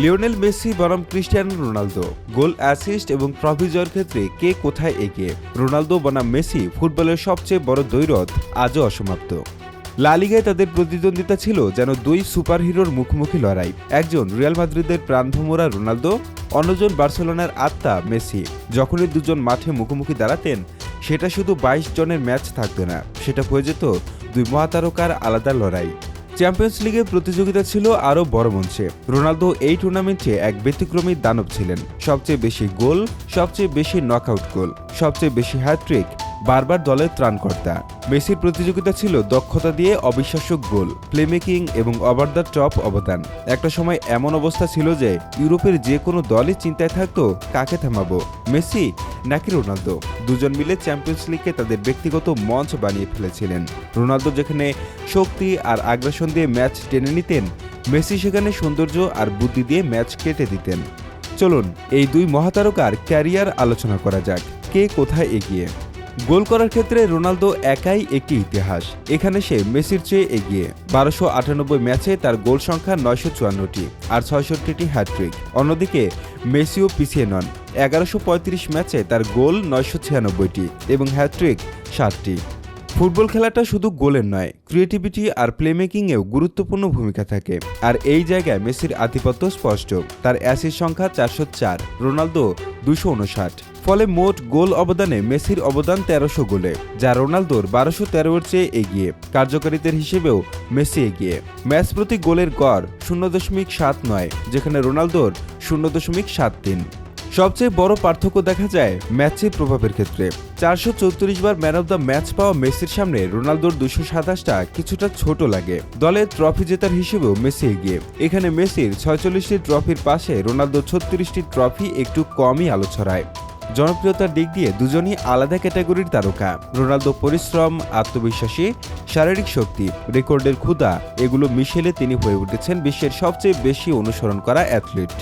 Lionel Messi, বনাম Cristiano Ronaldo, goal, assist এবং trophy জয়ের ক্ষেত্রে কে কোথায় এগিয়ে? রোনালদো, বনাম মেসি ফুটবলের সবচেয়ে বড় দৈরথ আজও অসমাপ্ত। লালিগায় তাদের প্রতিদ্বন্দ্বিতা ছিল যেন দুই সুপারহিরোর মুখোমুখি লড়াই। একজন রিয়াল মাদ্রিদের প্রাণভোমরা রোনালদো, অন্যজন বার্সেলোনার আত্মা মেসি। যখনই দুজন মাঠে মুখোমুখি দাঁড়াতেন, সেটা শুধু বাইশ জনের ম্যাচ থাকতো না, সেটা হয়ে যেত দুই মহাতারকার আলাদা লড়াই। চ্যাম্পিয়ন্স লিগের প্রতিযোগিতা ছিল আরও বড় মঞ্চে। রোনালদো এই টুর্নামেন্টে এক ব্যতিক্রমী দানব ছিলেন। সবচেয়ে বেশি গোল, সবচেয়ে বেশি নকআউট গোল সবচেয়ে বেশি হ্যাট্রিক বারবার দলের ত্রাণকর্তা। মেসির প্রতিযোগিতা ছিল দক্ষতা দিয়ে অবিশ্বাস্য গোল প্লেমেকিং এবং ওভার দ্য টপ অবদান। একটা সময় এমন অবস্থা ছিল যে ইউরোপের যে কোনো দলই চিন্তায় থাকতো, কাকে থামাবো, মেসি নাকি রোনালদো? দুজন মিলে চ্যাম্পিয়ন্স লিগকে তাদের ব্যক্তিগত মঞ্চ বানিয়ে ফেলেছিলেন। রোনালদো যেখানে শক্তি আর আগ্রাসন দিয়ে ম্যাচ টেনে নিতেন, মেসি সেখানে সৌন্দর্য আর বুদ্ধি দিয়ে ম্যাচ কেটে দিতেন। চলুন, এই দুই মহাতারকার ক্যারিয়ার আলোচনা করা যাক। কে কোথায় এগিয়ে? গোল করার ক্ষেত্রে রোনালদো একাই একটি ইতিহাস। এখানে সে মেসির চেয়ে এগিয়ে। বারোশো আটানব্বই ম্যাচে তার গোল সংখ্যা নয়শো চুয়ান্নটি আর ছয়ষট্টিটি হ্যাট্রিক অন্যদিকে মেসিও পিছিয়ে নন। এগারোশো পঁয়ত্রিশ ম্যাচে তার গোল নয়শো ছিয়ানব্বইটি এবং হ্যাট্রিক সাতটি। ফুটবল খেলাটা শুধু গোলের নয় ক্রিয়েটিভিটি আর প্লেমেকিংয়েও গুরুত্বপূর্ণ ভূমিকা থাকে। আর এই জায়গায় মেসির আধিপত্য স্পষ্ট। তার অ্যাসির সংখ্যা চারশো চার, রোনালদো দুশো উনষাট। ফলে মোট গোল অবদানে মেসির অবদান তেরোশো গোলে, যা রোনালদোর বারোশো তেরোর চেয়ে এগিয়ে, কার্যকারিতার হিসেবেও মেসি এগিয়ে। ম্যাচ প্রতি গোলের গড় শূন্য দশমিক সাত নয়, যেখানে রোনালদোর শূন্য দশমিক সাত তিন। সবচেয়ে বড় পার্থক্য দেখা যায় ম্যাচে প্রভাবের ক্ষেত্রে। চারশো চৌত্রিশ বার ম্যান অব দ্য ম্যাচ পাওয়া মেসির সামনে রোনালদোর দুশো সাতাশটা কিছুটা ছোট লাগে। দলের ট্রফি জেতার হিসেবেও মেসি এগিয়ে। এখানে মেসির ছয়চল্লিশটি ট্রফির পাশে রোনালদো ছত্রিশটি ট্রফি একটু কমই আলো ছড়ায়। জনপ্রিয়তার দিক দিয়ে দুজনই আলাদা ক্যাটাগরির তারকা। রোনালদো পরিশ্রম, আত্মবিশ্বাসী, শারীরিক শক্তি, রেকর্ডের ক্ষুধা, এগুলো মিশেলে তিনি হয়ে উঠেছেন বিশ্বের সবচেয়ে বেশি অনুসরণ করা অ্যাথলিট।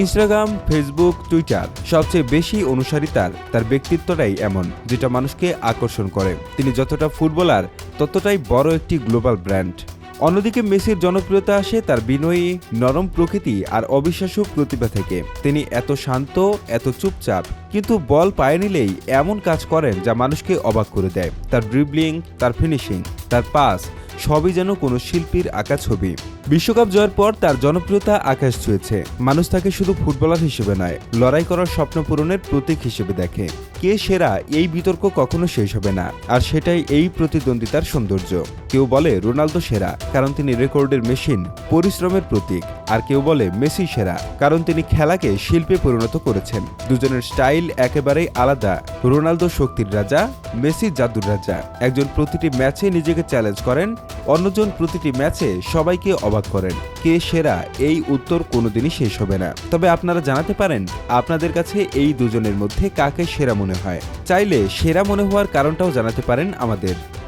ইনস্টাগ্রাম, ফেসবুক, টুইটার, সবচেয়ে বেশি অনুসারী তার। তার ব্যক্তিত্বটাই এমন, যেটা মানুষকে আকর্ষণ করে। তিনি যতটা ফুটবলার, ততটাই বড় একটি গ্লোবাল ব্র্যান্ড। অন্যদিকে মেসির জনপ্রিয়তা আসে তার বিনয়ী, নরম প্রকৃতি আর অবিশ্বাস্য প্রতিভা থেকে। তিনি এত শান্ত, এত চুপচাপ, কিন্তু বল পায়ে নিলেই এমন কাজ করেন যা মানুষকে অবাক করে দেয়। তার ড্রিবলিং তার ফিনিশিং তার পাস সবই যেন কোনো শিল্পীর আঁকা ছবি। বিশ্বকাপ জয়ের পর তার জনপ্রিয়তা আকাশ ছুঁয়েছে। মানুষ তাকে শুধু ফুটবলার হিসেবে নয়, লড়াই করার স্বপ্ন পূরণের প্রতীক হিসেবে দেখে। কে সেরা, এই বিতর্ক কখনো শেষ হবে না, আর সেটাই এই প্রতিদ্বন্দ্বিতার সৌন্দর্য। কেউ বলে রোনালদো সেরা, কারণ তিনি রেকর্ডের মেশিন, পরিশ্রমের প্রতীক। আর কেউ বলে মেসি সেরা, কারণ তিনি খেলাকে শিল্পে পরিণত করেছেন। দুজনের স্টাইল একেবারেই আলাদা। রোনালদো শক্তির রাজা, মেসি জাদুর রাজা। একজন প্রতিটি ম্যাচে নিজেকে চ্যালেঞ্জ করেন, অন্যজন প্রতিটি ম্যাচে সবাইকে অবাক করেন। কে সেরা, এই উত্তর কোনোদিনই শেষ হবে না। তবে আপনারা জানাতে পারেন, আপনাদের কাছে এই দুজনের মধ্যে কাকে সেরা মনে হয়। চাইলে সেরা মনে হওয়ার কারণটাও জানাতে পারেন আমাদের।